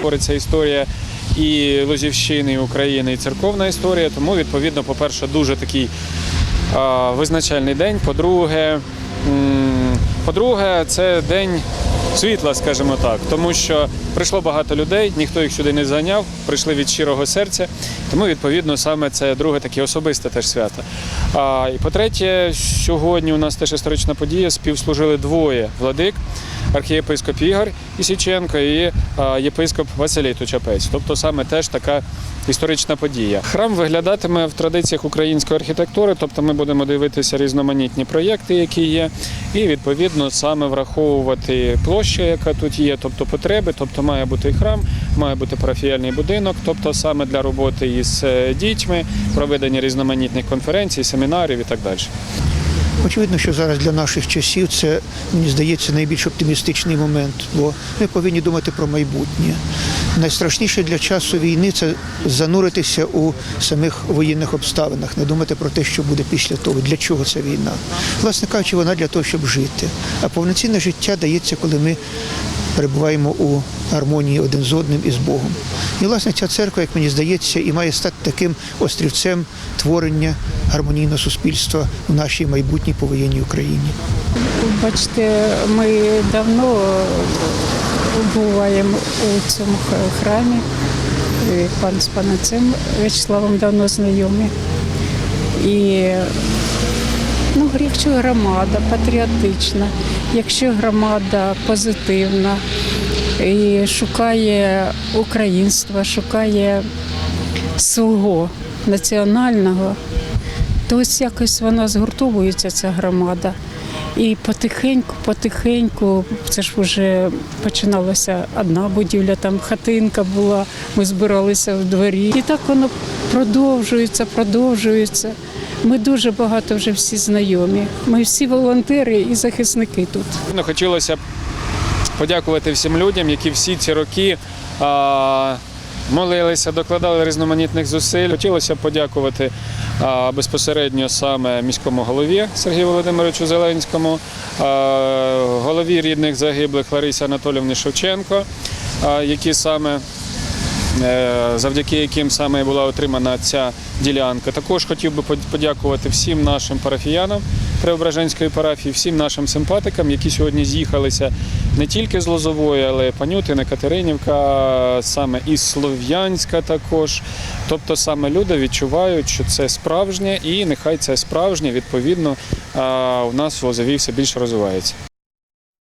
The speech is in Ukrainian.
Твориться історія і Лозівщини, і України, і церковна історія. Тому, відповідно, по-перше, дуже такий а, визначальний день. По-друге, по-друге, це день світла, скажімо так, тому що прийшло багато людей, ніхто їх сюди не зайняв, прийшли від щирого серця. Тому, відповідно, саме це друге таке особисте теж свято. А, і по-третє, сьогодні у нас теж історична подія. Співслужили двоє владик. Архієпископ Ігор Ісіченко і єпископ Василій Тучапець. Тобто саме теж така історична подія. Храм виглядатиме в традиціях української архітектури, тобто ми будемо дивитися різноманітні проєкти, які є, і відповідно саме враховувати площу, яка тут є, тобто потреби, тобто має бути храм, має бути парафіяльний будинок, тобто саме для роботи із е, дітьми, проведення різноманітних конференцій, семінарів і так далі. Очевидно, що зараз для наших часів це мені здається найбільш оптимістичний момент, бо ми повинні думати про майбутнє. Найстрашніше для часу війни це зануритися у самих воєнних обставинах, не думати про те, що буде після того, для чого ця війна. Власне кажучи, вона для того, щоб жити. А повноцінне життя дається, коли ми перебуваємо у гармонії один з одним і з Богом. І власне ця церква, як мені здається, і має стати таким острівцем творення гармонійного суспільства в нашій майбутній повоєнній Україні. Бачите, ми давно буваємо у цьому храмі. Пан з панацем В'ячеславом давно знайомі. І ну, якщо громада патріотична, якщо громада позитивна і шукає українства, шукає свого національного, то ось якось вона згуртовується, ця громада. І потихеньку, потихеньку, це ж вже починалася одна будівля, там хатинка була, ми збиралися в дворі. І так воно продовжується, продовжується. Ми дуже багато вже всі знайомі. Ми всі волонтери і захисники тут. Ну, хотілося б подякувати всім людям, які всі ці роки а, молилися, докладали різноманітних зусиль. Хотілося б подякувати а, безпосередньо саме міському голові Сергію Володимировичу Зеленському, а, голові рідних загиблих Ларисі Анатолівні Шевченко, а, які саме завдяки яким саме була отримана ця ділянка. Також хотів би под- подякувати всім нашим парафіянам Преображенської парафії, всім нашим симпатикам, які сьогодні з'їхалися не тільки з Лозової, але й Панютина, Катеринівка, саме із Слов'янська також. Тобто саме люди відчувають, що це справжнє, і нехай це справжнє, відповідно, у нас в Лозовій все більше розвивається.